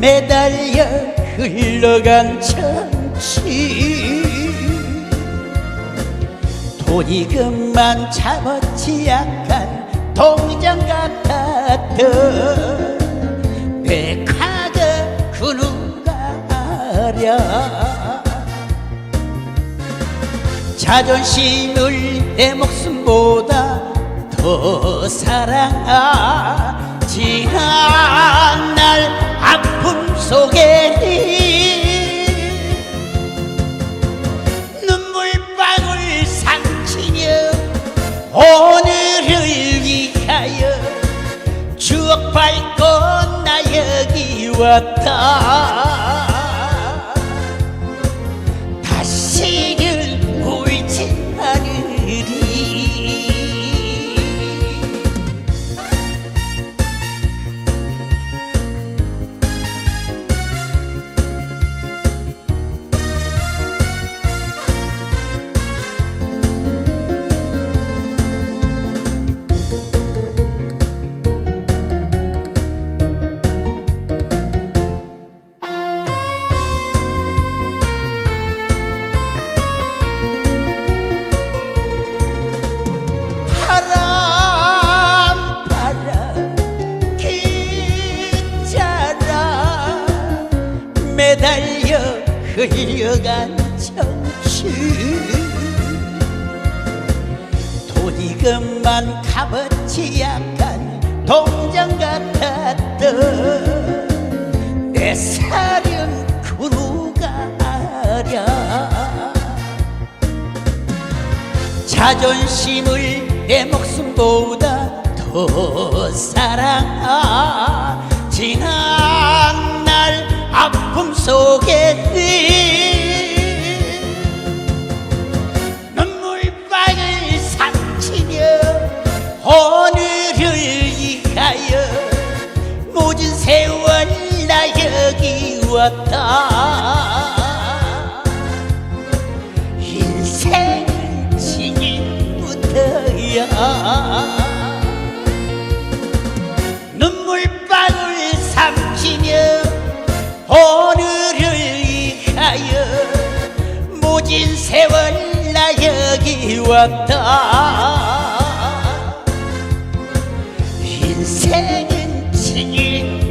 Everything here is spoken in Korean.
매달려 흘러간 정치. 돈이 그만 잡았지 약간 동장 같았던 백화가 그 누가 알아 자존심을 내 목숨보다 더 사랑하지 않날 아픔 속에 눈물방울 삼키며 오늘을 위하여 추억 밟고 나 여기 왔다 달려 흘려간 정치 돈이 그만 값어치 약간 동장 같았던 내 사령 그루가 아랴. 자존심을 내 목숨보다 더 사랑하 속에 눈물방울 삼키며 오늘을 위하여 모진 세월 나 여기 왔다. 인생은 지금부터야 긴 세월 나 여기 왔다. 인생은 지길